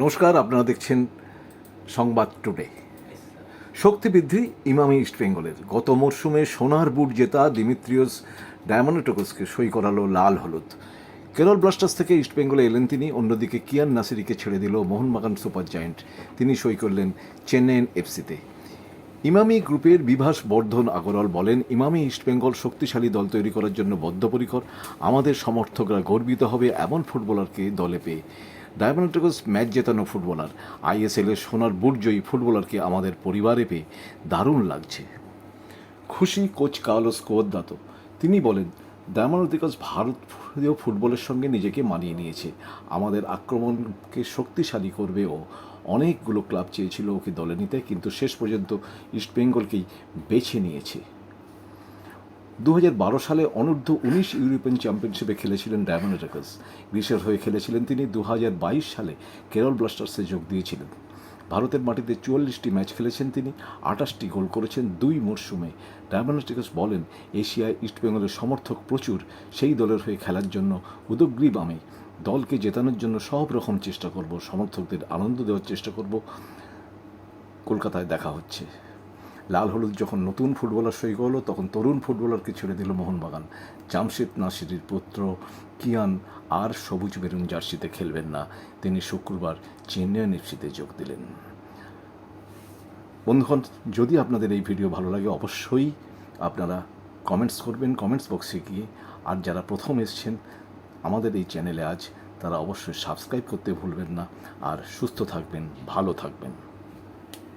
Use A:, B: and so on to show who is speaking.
A: নমস্কার, আপনারা দেখছেন সংবাদ টুডে। শক্তি বৃদ্ধি, ইমামি ইস্ট বেঙ্গলের। গত মরশুমে সোনার বুট জেতা দিমিত্রিয়স ডায়মন্ডটোকসকে সই করালো লাল হলুদ। কেরল ব্লাস্টার্স থেকে ইস্ট বেঙ্গলে এলেন তিনি, অন্যদিকে কিয়ান নাসিরিকে ছেড়ে দিল মোহনবাগান সুপার জায়েন্ট। তিনি সই করলেন চেন্নাইন এফসিতে। ইমামি গ্রুপের বিভাস বর্ধন আগরওয়াল বলেন, ইমামি ইস্টবেঙ্গল শক্তিশালী দল তৈরি করার জন্য বদ্ধপরিকর। আমাদের সমর্থকরা গর্বিত হবে এমন ফুটবলারকে দলে পেয়ে। ডায়মন্ডটোকস ম্যাচ জেতানো ফুটবলার আইএসএল এর সোনার বুটজয়ী ফুটবলারকে আমাদের পরিবারে পেয়ে দারুণ লাগছে। খুশি কোচ কার্লোস কোদ্দাতো তিনি বলেন ডায়মন্ডটিকাস ভারতীয় ফুটবলের সঙ্গে নিজেকে মানিয়ে নিয়েছে। আমাদের আক্রমণকে শক্তিশালী করবে ও অনেকগুলো ক্লাব চেয়েছিল ওকে দলে নিতে, কিন্তু শেষ পর্যন্ত ইস্টবেঙ্গলকেই বেছে নিয়েছে। দু হাজার বারো সালে অনূর্ধ্ব উনিশ ইউরোপিয়ান চ্যাম্পিয়নশিপে খেলেছিলেন ডায়মন্ড রেকার্স গ্রিসের হয়ে খেলেছিলেন তিনি দু হাজার বাইশ সালে কেরল ব্লাস্টার্সে যোগ দিয়েছিলেন। ভারতের মাটিতে চুয়াল্লিশটি ম্যাচ খেলেছেন তিনি আটাশটি গোল করেছেন দুই মরশুমে। ডায়মন্ড বলেন, এশিয়ায় ইস্টবেঙ্গলের সমর্থক প্রচুর, সেই দলের হয়ে খেলার জন্য উদগ্রীব আমি দলকে জেতানোর জন্য সব রকম চেষ্টা করব, সমর্থকদের আনন্দ দেওয়ার চেষ্টা করব। কলকাতায় দেখা হচ্ছে। লাল হলুদ যখন নতুন ফুটবলার সই করল, তখন তরুণ ফুটবলারকে ছেড়ে দিল মোহনবাগান। জামশেদ নাসিরের পুত্র কিয়ান আর সবুজ বেরুন জার্সিতে খেলবেন না। তিনি শুক্রবার চেন্নাই এফসিতে যোগ দিলেন। বন্ধুগণ, যদি আপনাদের এই ভিডিও ভালো লাগে, অবশ্যই আপনারা কমেন্টস করবেন, কমেন্টস বক্সে গিয়ে। আর যারা প্রথম এসছেন আমাদের এই চ্যানেলে আজ, তারা অবশ্যই সাবস্ক্রাইব করতে ভুলবেন না। আর সুস্থ থাকবেন, ভালো থাকবেন।